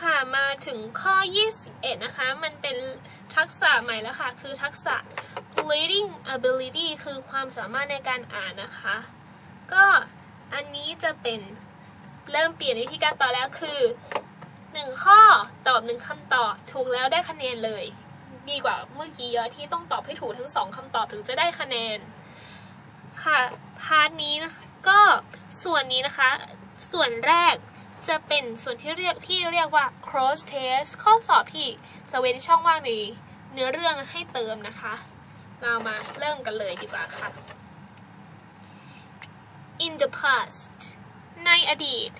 ค่ะมาถึงข้อ 21 นะคะ มันเป็นทักษะใหม่แล้วค่ะ คือทักษะ reading ability คือความสามารถในการอ่านนะคะ ก็อันนี้จะเป็นเริ่มเปลี่ยนวิธีการตอบแล้วคือ 1 ข้อตอบ 1คำตอบถูกแล้วได้คะแนนเลย ดีกว่าเมื่อกี้เยอะที่ต้องตอบให้ถูกทั้ง 2คำตอบถึงจะได้คะแนน ค่ะพาร์ทนี้นะคะก็ส่วนนี้นะคะ ส่วนแรก จะเป็นส่วนที่เรียกพี่เรียกว่า cross test ข้อสอบพี่จะเว้นช่องว่างในเนื้อเรื่องให้เติมนะคะ เรามาเริ่มกันเลยดีกว่าค่ะ in the past ในอดีต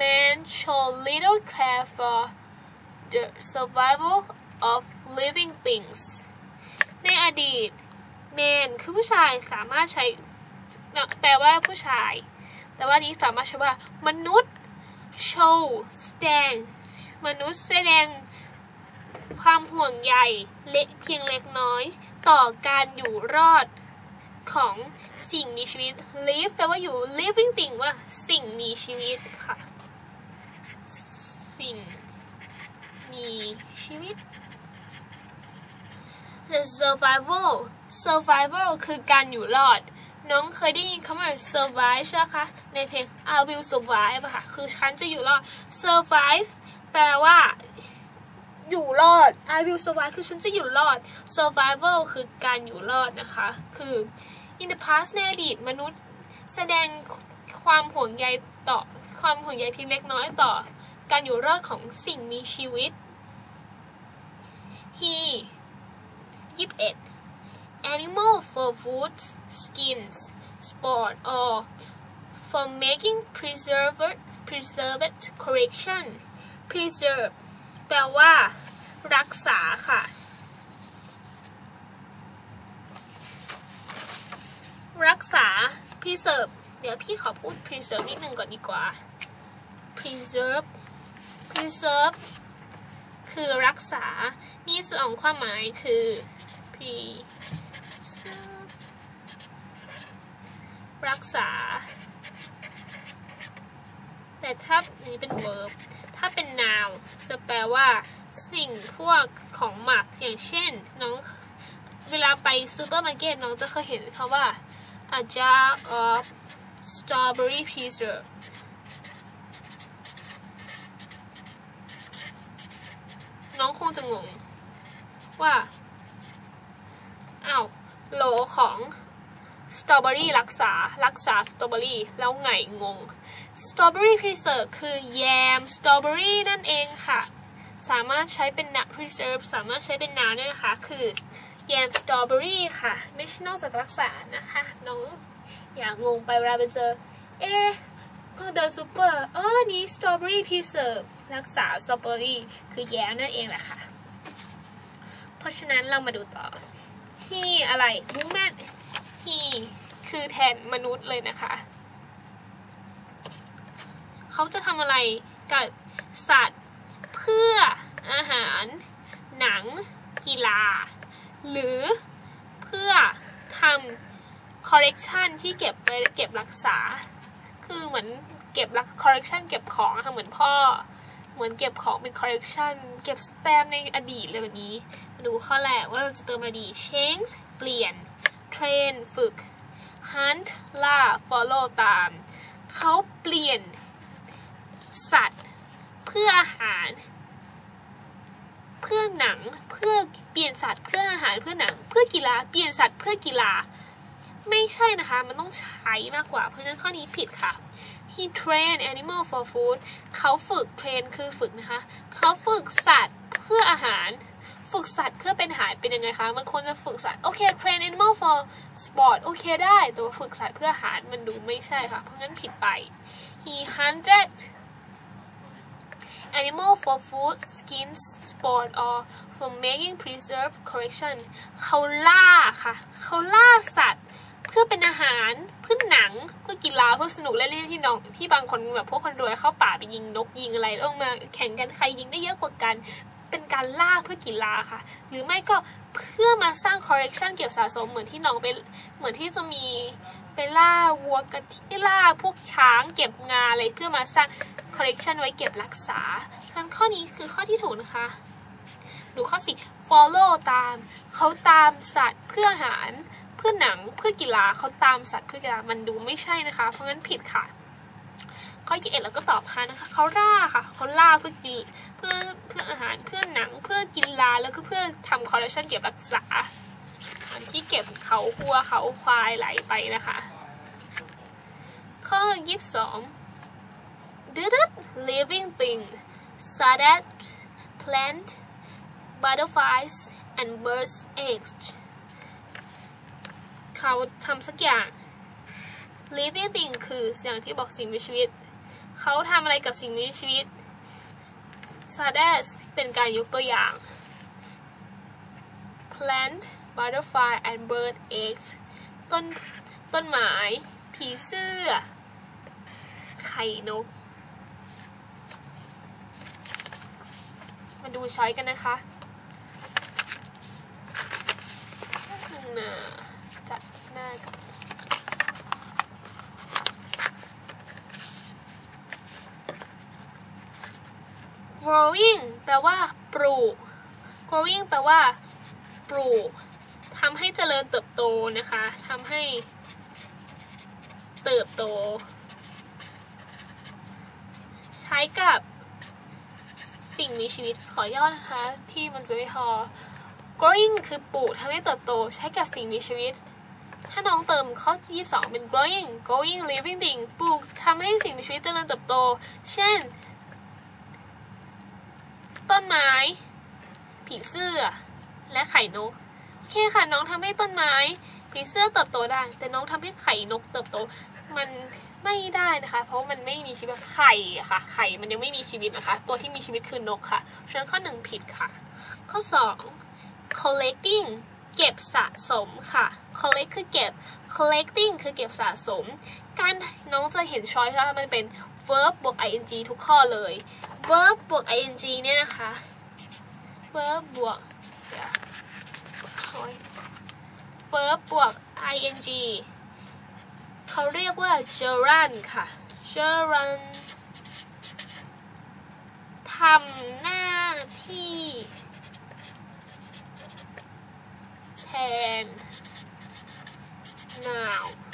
man showed little care for the survival of living things ในอดีต man คือผู้ชายสามารถใช้แปลว่าผู้ชาย แต่ว่านี้สามารถใช้ว่ามนุษย์ show แสดง มนุษย์แสดงความห่วงใยเล็กเพียงเล็กน้อย ต่อการอยู่รอดของสิ่งมีชีวิต live แปลว่าอยู่ living thing ว่าสิ่งมีชีวิตค่ะ สิ่งมีชีวิต the survival survival คือการอยู่รอด น้องเคยได้ยินคำว่า survive ใช่ไหมคะ ในเพลง I will survive ค่ะ คือฉันจะอยู่รอด survive แปลว่า อยู่รอด I will survive คือฉันจะอยู่รอด survival คือการอยู่รอดนะคะ คือ in the past ในอดีตมนุษย์แสดงความห่วงใยต่อ ความห่วงใยเพียงเล็กน้อยต่อ การอยู่รอดของสิ่งมีชีวิต he 21 animal for food skins sport or for making preserved preserved correction preserve แปลว่า รักษาค่ะ รักษา preserve เดี๋ยวพี่ขอพูด preserve นิดนึงก่อนดีกว่า preserve preserve คือรักษา มีสองความหมายคือ pre รักษา แต่ถ้าอันนี้เป็น verb ถ้าเป็น noun จะแปลว่า สิ่งพวกของหมักอย่างเช่น น้องเวลาไปซูเปอร์มาร์เก็ตน้องจะเคยเห็นคำว่า a jar of strawberry preserve น้องคงจะงงว่าอ้าวโหลของ ตรอเบอรี่รักษารักษาสตรอเบอรี่แล้วไงงงสตรอเบอรี่พรีเซอร์คือแยมสตรอเบอรี่นั่นเองค่ะ สามารถใช้เป็นนะ preserve สามารถใช้เป็นนามได้นะคะ คือแยมสตรอเบอรี่ค่ะไม่ใช่นอกจากรักษานะคะน้องอย่างงงไปเวลาไปเจอ เอ๊ะก็เดินซูเปอร์อ๋อนี้สตรอเบอรี่พรีเซอร์รักษาสตรอเบอรี่คือแยมนั่นเองแหละค่ะ เพราะฉะนั้นเรามาดูต่อ he อะไร woman he คือแทนมนุษย์เลยนะคะ เขาจะทำอะไรกับสัตว์เพื่ออาหาร หนัง กีฬา หรือเพื่อทำ correction ที่เก็บไว้เก็บรักษา คือเหมือนเก็บรัก correction เก็บของค่ะเหมือนพ่อ เหมือนเก็บของเป็น correction เก็บสแตมในอดีตเลยแบบนี้ มาดูข้อแรกว่าเราจะเติมอะไรดี change เปลี่ยน train ฝึก hunt ล่า follow ตาม เขาเปลี่ยนสัตว์ เพื่ออาหาร เพื่อหนังเพื่อเปลี่ยนสัตว์เพื่ออาหารเพื่อหนัง เพื่อกีฬาเปลี่ยนสัตว์เพื่อกีฬา ไม่ใช่นะคะ มันต้องใช้มากกว่า เพราะฉะนั้นข้อนี้ผิดค่ะ he train animal for food เขาฝึก train คือฝึกนะคะ เขาฝึกสัตว์เพื่ออาหาร ฝึกสัตว์เพื่อเป็นอาหารเป็นยังไงคะ มันควรจะฝึกสัตว์ โอเค train animal for sport โอเคได้ แต่ว่าฝึกสัตว์เพื่ออาหารมันดูไม่ใช่ค่ะ เพราะงั้นผิดไป he hunted animal for food skins sport or for making preserve correction เขาล่าค่ะ เขาล่าสัตว์เพื่อเป็นอาหารเพื่อหนังเพื่อกีฬาเพื่อสนุกเล่นที่น้องที่บางคนแบบพวกคนรวยเข้าป่าไปยิงนกยิงอะไรแล้วมาแข่งกันใครยิงได้เยอะกว่ากัน เป็นการล่าเพื่อกีฬาค่ะ หรือไม่ก็เพื่อมาสร้าง correction เก็บสะสมเหมือนที่น้องไปเหมือนที่จะมีไปล่าวัวกระทิล่าพวกช้างเก็บงาอะไรเพื่อมาสร้าง collection ไว้เก็บรักษาทั้นข้อนี้คือข้อที่ถูกนะคะดูข้อสี่ follow ตาม เขาตามสัตว์เพื่ออาหารเพื่อหนังเพื่อกีฬาเขาตามสัตว์เพื่อกีฬามันดูไม่ใช่นะคะ เพราะงั้นผิดค่ะ ข้อที่เอ็ดเราก็ตอบพานะคะ เขาล่าค่ะ เขาล่าเพื่อกินเพื่อ เพื่ออาหารเพื่อหนังเพื่อกีฬาแล้วก็เพื่อทำคอลเลคชันเก็บรักษา อันที่เก็บเขาวัวเขาควายไหลไปนะคะ ข้อยี่สิบสอง Did it living thing such as plant butterflies and birds eggs เขาทำสักอย่าง living thing คืออย่างที่บอกสิ่งมีชีวิต เขาทำอะไรกับสิ่งมีชีวิต such as เป็นการยกตัวอย่าง plant butterfly and bird eggs ต้นต้นไม้ผีเสื้อ ไข่นก มาดูช้อยกันนะคะหนะจัดหน้ากับ growing แปลว่าปลูก growing แปลว่าปลูกทำให้เจริญเติบโตนะคะทำให้เติบโต ใช้กับสิ่งมีชีวิตขอย่อนะคะ ที่มันจะไม่พอ growing คือปลูกทำให้เติบโต ใช้กับสิ่งมีชีวิต ถ้าน้องเติมข้อ 22 เป็น growing growing living thing ปลูกทำให้สิ่งมีชีวิตเจริญเติบโต เช่น ต้นไม้ ผีเสื้อ และไข่นก โอเคค่ะน้องทำให้ต้นไม้ ผีเสื้อเติบโตได้ แต่น้องทำให้ไข่นกเติบโต มันไม่ได้นะคะ เพราะมันไม่มีชีวิตไข่ค่ะ ไข่มันยังไม่มีชีวิตนะคะ ตัวที่มีชีวิตคือนกค่ะฉะนั้นข้อหนึ่งผิดค่ะ ข้อสอง collecting เก็บสะสมค่ะ collect คือเก็บ collecting คือเก็บสะสม การน้องจะเห็นช้อยว่ามันเป็น verb บวก ing ทุกข้อเลย verb บวก ing เนี่ยนะคะ verb บวกเดี๋ยวโอ๊ย verb บวก ing เขาเรียกว่า gerund ค่ะ gerund ทำหน้าที่แทน noun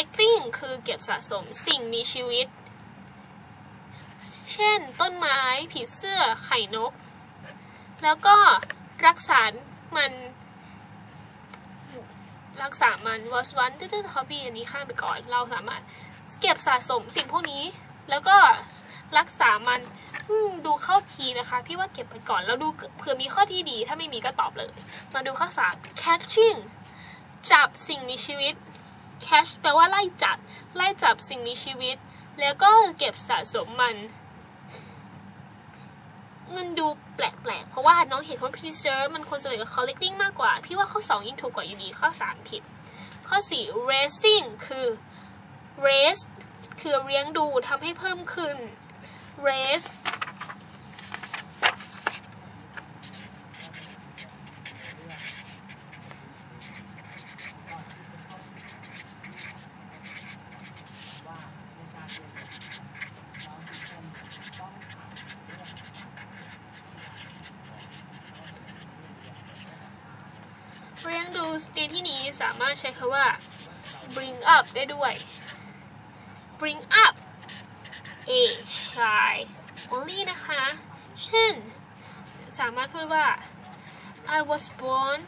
collecting คือเก็บสะสมสิ่งมีชีวิต เช่น ต้นไม้ ผีเสื้อ ไข่นก แล้วก็รักษา มัน รักษา มัน was one ตึ๊ด hobby อันนี้ข้ามไปก่อน เราสามารถเก็บสะสมสิ่งพวกนี้ แล้วก็รักษา มันดูเข้าทีนะคะ พี่ว่าเก็บไปก่อน แล้วดูเผื่อมีข้อที่ดี ถ้าไม่มีก็ตอบเลย มาดูข้อสาม catching จับสิ่งมีชีวิต catch แปลว่าไล่จับ ไล่จับสิ่งมีชีวิต แล้วก็เก็บสะสมมันเงินดูแปลกๆ เพราะว่าน้องเห็นว่า preserve มันควรจะเหลือ collecting มากกว่า พี่ว่าข้อ 2 ยิ่งถูกกว่าอยู่ดี ข้อ 3 ผิด ข้อ 4 raising คือ raise คือเลี้ยงดูทำให้เพิ่มขึ้น raise เลี้ยงดูในที่นี้สามารถใช้คำว่า bring up ได้ด้วย bring up a child only นะคะ เช่น สามารถพูดว่า I was born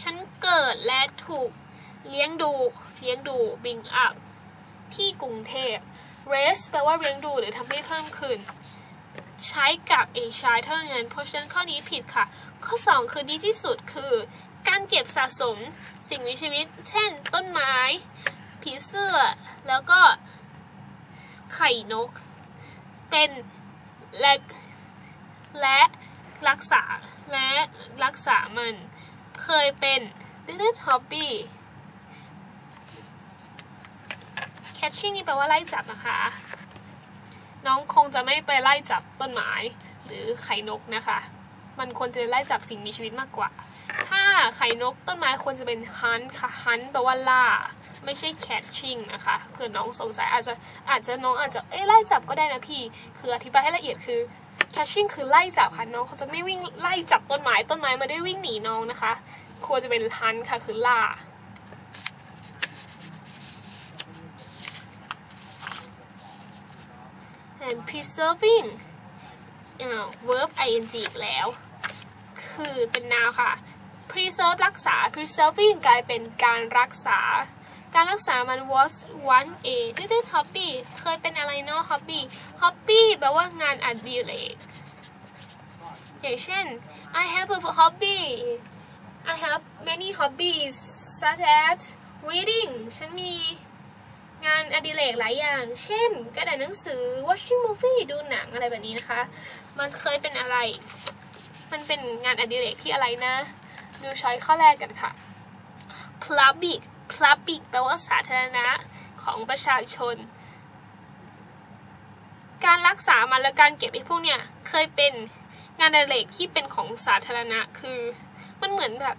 ฉันเกิดและถูก เลี้ยงดูเลี้ยงดู bring up ที่กรุงเทพ raise แปลว่าเลี้ยงดูหรือทำให้เพิ่มขึ้น ใช้กับ a child เท่านั้น เพราะฉะนั้นข้อนี้ผิดค่ะ ข้อ 2 คือดีที่สุดคือ การเก็บสะสมสิ่งมีชีวิต เช่น ต้นไม้ ผีเสื้อ แล้วก็ไข่นก เป็นและและรักษาและรักษามัน เคยเป็น did it hobby catching นี่แปลว่าไล่จับนะคะ น้องคงจะไม่ไปไล่จับต้นไม้หรือไข่นกนะคะ มันควรจะไล่จับสิ่งมีชีวิตมากกว่า ถ้าไข่นกต้นไม้ควรจะเป็น hunt ค่ะ hunt แปลว่าล่า ไม่ใช่ catching นะคะเผื่อน้องสงสัยอาจจะอาจจะน้องอาจจะเอ้ไล่จับก็ได้นะพี่ คืออธิบายให้ละเอียดคือ catching คือไล่จับค่ะน้องเขาจะไม่วิ่งไล่จับต้นไม้ต้นไม้ไม่ได้วิ่งหนีน้องนะคะ ควรจะเป็น hunt ค่ะคือล่า preserving เอ่อ verb ing อีกแล้ว คือเป็น noun ค่ะ preserve รักษา preserving กลายเป็นการรักษา การรักษามัน was one a ดื้อ hobby เคยเป็นอะไรเนาะ hobby hobby แปลว่างานอดิเรกอย่างเช่น I have a hobby I have many hobbies such as reading ฉันมี งานอดิเรกหลายอย่าง เช่นการอ่านหนังสือ watching movie ดูหนังอะไรแบบนี้นะคะ มันเคยเป็นอะไร มันเป็นงานอดิเรกที่อะไรนะ ดูช้อยข้อแรกกันค่ะ public public แปลว่าสาธารณะของประชาชน การรักษามันและการเก็บไอ้พวกเนี้ยเคยเป็นงานอดิเรกที่เป็นของสาธารณะคือมันเหมือนแบบ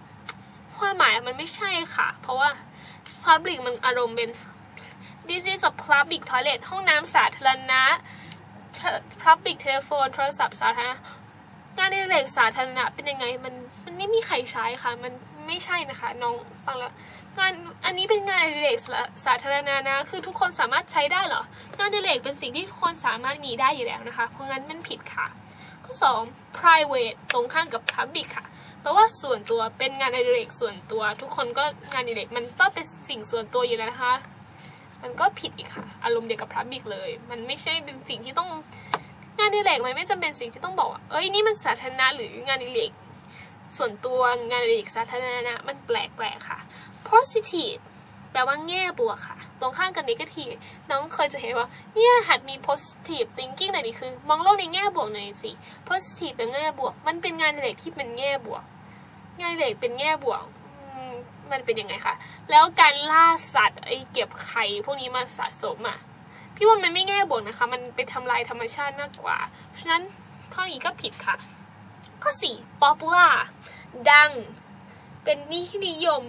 ความหมายมันไม่ใช่ค่ะ เพราะว่า public มันอารมณ์เป็น This is a public toilet ห้องน้ำสาธารณะ public telephone โทรศัพท์สาธารณะงานในเรกสาธารณะเป็นยังไงมันมันไม่มีใครใช้ค่ะ มันไม่ใช่นะคะน้องฟังแล้วงานอันนี้เป็นงานในเรกสาธารณะนะคือทุกคนสามารถใช้ได้เหรองานในเรกเป็นสิ่งที่ทุกคนสามารถมีได้อยู่แล้วนะคะ เพราะงั้นมันผิดค่ะข้อสอง private ตรงข้ามกับ public ค่ะแปลว่าส่วนตัวเป็นงานในเรกส่วนตัว ทุกคนก็งานในเรกมันต้องเป็นสิ่งส่วนตัวอยู่แล้วนะคะ มันก็ผิดอีกค่ะ อารมณ์เดียวกับพระบิกเลย มันไม่ใช่เป็นสิ่งที่ต้องงานดิเรกมันไม่จำเป็นสิ่งที่ต้องบอกว่าเอ้ยนี่มันสาธารณะหรืองานดิเรกส่วนตัวงานดิเรกสาธารณะมันแปลกๆค่ะ positive แปลว่าแง่บวกค่ะ ตรงข้ามกับ negative น้องเคยจะเห็นว่าเนี่ยหัดมี positive thinking หน่อยดิคือ มองโลกในแง่บวกหน่อยสิ positive เป็นแง่บวก มันเป็นงานดิเรกที่เป็นแง่บวก งานดิเรกเป็นแง่บวก มันเป็นยังไงคะแล้วการล่าสัตว์ไอ้เก็บไข่พวกนี้มาสะสมอะพี่ว่ามันไม่แง่บวกนะคะ มันไปทำลายธรรมชาติมากกว่า เพราะฉะนั้นข้อนี้ก็ผิดค่ะ ข้อสี่ popular ดัง เป็นนี่ที่นิยม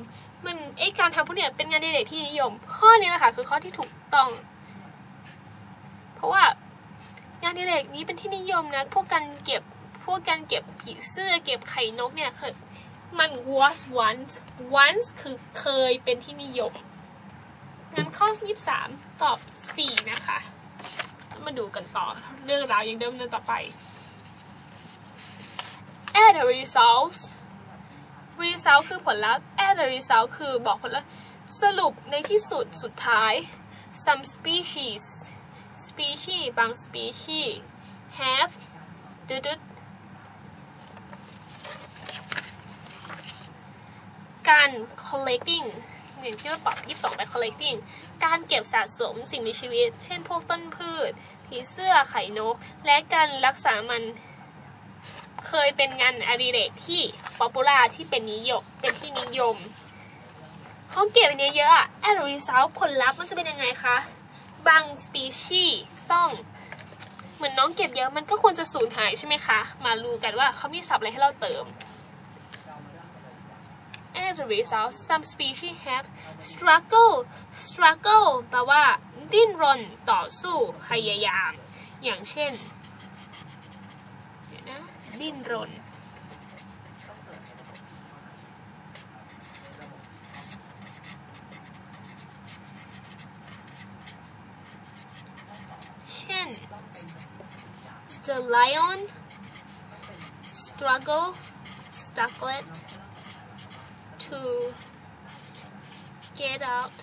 มันไอ้การทำพวกเนี้ยเป็นงานอดิเรกที่นิยม ข้อนี้แหละค่ะคือข้อที่ถูกต้อง เพราะว่างานอดิเรกนี้เป็นที่นิยมนะ พวกการเก็บพวกการเก็บผีเสื้อเก็บไข่นกเนี่ยเคย มัน was once once คือเคยเป็นที่นิยม งั้นข้อ 23 ตอบ 4 นะคะ มาดูกันต่อ เรื่องราวยังเดิมเนินต่อไป add the results result คือผลลัพธ์ add the result คือบอกผลลัพธ์ สรุปในที่สุดสุดท้าย some species species บาง species have ดุด การ collecting อย่างที่เราตอบ22ไป collecting การเก็บสะสมสิ่งมีชีวิต เช่นพวกต้นพืช ผีเสื้อไข่นก และการรักษามันเคยเป็นงานอดิเรกที่ popular ที่เป็นนิยมเป็นที่นิยมเขาเก็บอันนี้เยอะอะ as a result ผลลัพธ์มันจะเป็นยังไงคะ บาง species ต้องเหมือนน้องเก็บเยอะมันก็ควรจะสูญหายใช่ไหมคะ มาดูกันว่าเขามีศัพท์อะไรให้เราเติม as a result some species have struggle struggle แปลว่า ดิ้นรนต่อสู้พยายาม อย่างเช่นเดี๋ยวนะดิ้นรน เช่น the lion struggle struggled to get out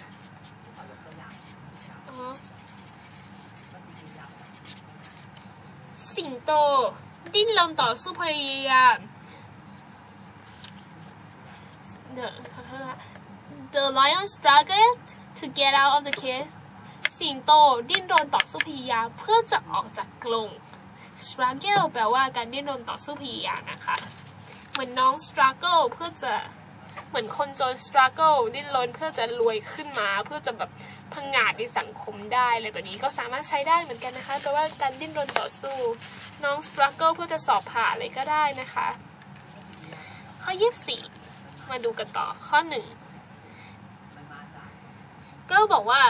สิงโต ดิ้นรนต่อสู้พยายาม The, ขอะ The lion struggled to get out of the cave สิงโต ดิ้นรนต่อสู้พยายามเพื่อจะออกจากกรง struggle แปลว่าการดิ้นรนต่อสู้พยายามนะคะ เหมือนน้อง struggle เพื่อจะ เหมือนคนจน struggle ดิ้นรนเพื่อจะรวยขึ้นมา เพื่อจะแบบพังงาดในสังคมได้อะไรแบบนี้ก็สามารถใช้ได้เหมือนกันนะคะแปลว่าการดิ้นรนต่อสู้ น้องสตรัคเกิลเพื่อจะสอบผ่านอะไรก็ได้นะคะ ข้อ 24 มาดูกันต่อข้อ 1 ก็บอกว่า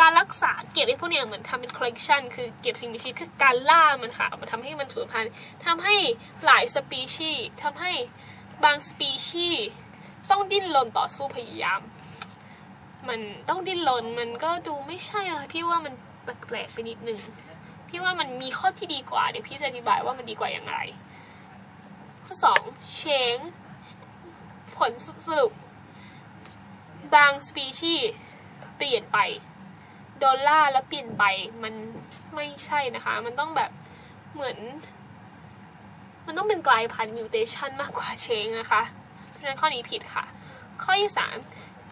การรักษาเก็บไอ้พวกเนี้ยเหมือนทำเป็น collection คือเก็บสิ่งมีชีวิตคือการล่ามันค่ะมาทำให้มันสูญพันธุ์ทำให้หลายสปีชีส์ทำให้บางสปีชีส์ ต้องดิ้นรนต่อสู้พยายาม มันต้องดิ้นรนมันก็ดูไม่ใช่อะพี่ว่ามันแปลกๆไปนิดนึงพี่ว่ามันมีข้อที่ดีกว่าเดี๋ยวพี่จะอธิบายว่ามันดีกว่าอย่างไร ข้อสองเชงผลสรุป บางสปีชีส์เปลี่ยนไปดอลลาร์แล้วเปลี่ยนไปมันไม่ใช่นะคะ มันต้องแบบเหมือน มันต้องเป็นกลายพันธุ์มิวเทชันมากกว่าเชงนะคะ ราะฉะนั้นข้อนี้ผิดค่ะ ข้อที่สาม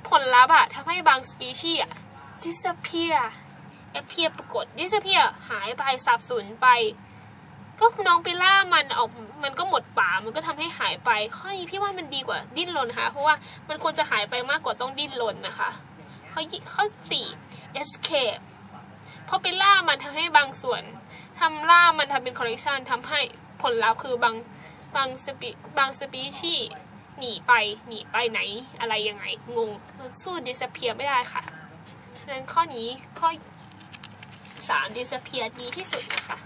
ผลลัพธ์อะทำให้บางสปีชีส์อะ disappear appear ปรากฏ disappear หายไปสับสูญไป ก็น้องไปล่ามันออกมันก็หมดป่ามันก็ทำให้หายไป ข้อนี้พี่ว่ามันดีกว่าดิ้นรนนะคะเพราะว่ามันควรจะหายไปมากกว่าต้องดิ้นรนนะคะ ข้อข้อสี่ escape พอไปล่ามันทำให้บางส่วนทำล่ามันทำเป็น collection ทำให้ผลลัพธ์คือบางบางสปีบางสปีชีส์ หนีไปหนีไปไหนอะไรยังไงงงมันสู้ดิสเพียไม่ได้ค่ะฉะนั้นข้อนี้ข้อสาม disappear ดีที่สุดนะคะ